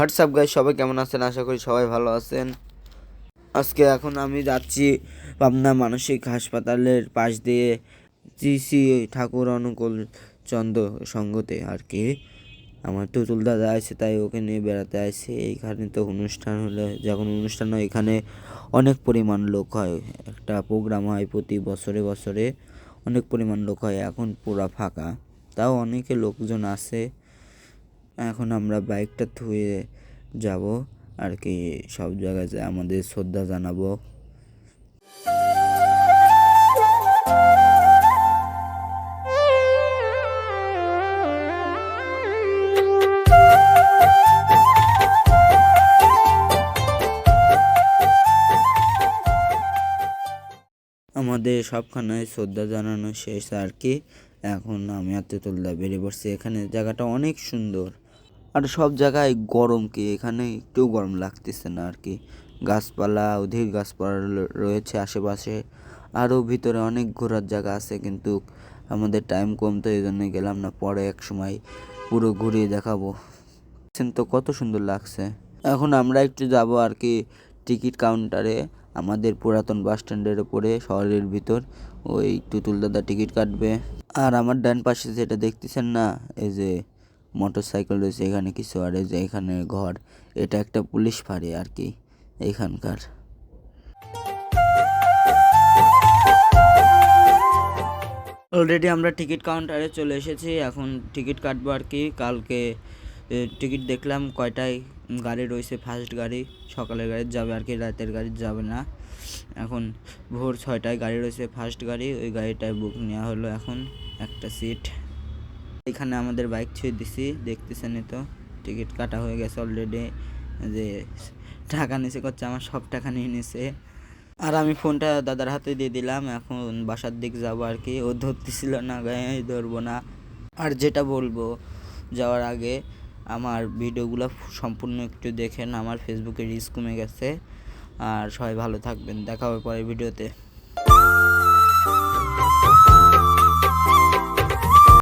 WhatsApp guys সবাই কেমন আছেন? আশা করি সবাই ভালো আছেন। আজকে এখন আমি যাচ্ছি পাবনা মানসিক হাসপাতালের পাশ দিয়ে শ্রী ঠাকুর অনুকূল চন্দ্র সঙ্গতে আর কি। আমার তুতুল দাদা আছে, তাই ওকে নিয়ে বেড়াতে আসছে এইখানে তো অনুষ্ঠান হলে, যখন অনুষ্ঠান হয়, এখানে অনেক পরিমাণ লোক হয়। একটা প্রোগ্রাম হয় প্রতি বছরে বছরে। অনেক পরিমাণ লোক হয়, এখন পুরা ফাঁকা। তাও অনেকে লোকজন আছে। এখন আমরা বাইকটা থুয়ে যাব আর কি, সব জায়গায় আমাদের শ্রদ্ধা জানাব। আমাদের সবখানে শ্রদ্ধা জানানো শেষ আর কি। এখন আমি আর তেতুলদা বেরিয়ে পড়ছি। এখানে জায়গাটা অনেক সুন্দর। আর সব জায়গায় গরম কি? এখানে একটু গরম লাগতেছে না আর কি। গাছপালা অধিক গাছপালা রয়েছে আশেপাশে। আরও ভিতরে অনেক ঘোরার জায়গা আছে কিন্তু আমাদের টাইম কম, তো এই জন্য গেলাম না। পরে এক সময় পুরো ঘুরিয়ে দেখাবো। তো কত সুন্দর লাগছে। এখন আমরা একটু যাব আর কি টিকিট কাউন্টারে, আমাদের পুরাতন বাস স্ট্যান্ডের উপরে, শহরের ভিতর। ওই টুতুল দাদা টিকিট কাটবে। আর আমার ডান পাশে যেটা দেখতেছেন না, এই যে মোটর সাইকেল রয়েছে, এখানে কিছু আর এই যে এখানে ঘর। এটা একটা পুলিশ ফাঁড়ি আর কি, এখানকার। অলরেডি আমরা টিকিট কাউন্টারে চলে এসেছি, এখন টিকিট কাটবো আর কি। কালকে টিকিট দেখলাম কয়টায় গাড়ি রয়েছে ফার্স্ট গাড়ি, সকালের গাড়ি যাবে আর কি, রাতের গাড়ি যাবে না। এখন ভোর ছয়টায় গাড়ি রয়েছে ফার্স্ট গাড়ি, ওই গাড়িটায় বুক নেওয়া হলো এখন, একটা সিট এখানে আমাদের বাইক ছুঁয়ে দিছি, দেখতেছেন তো, টিকিট কাটা হয়ে গেছে অলরেডি যে টাকা নিচে করছে, আমার সব টাকা নিয়ে নিছে। আর আমি ফোনটা দাদার হাতে দিয়ে দিলাম, এখন বাসার দিক যাব আর কি। ও ধরতেছিল না, গায়ে ধরবো না। আর যেটা বলব, যাওয়ার আগে আমার ভিডিওগুলো সম্পূর্ণ একটু দেখেন, আমার ফেসবুকে রিস্ক কমে গেছে। আর সবাই ভালো থাকবেন, দেখা হবে পরের ভিডিওতে।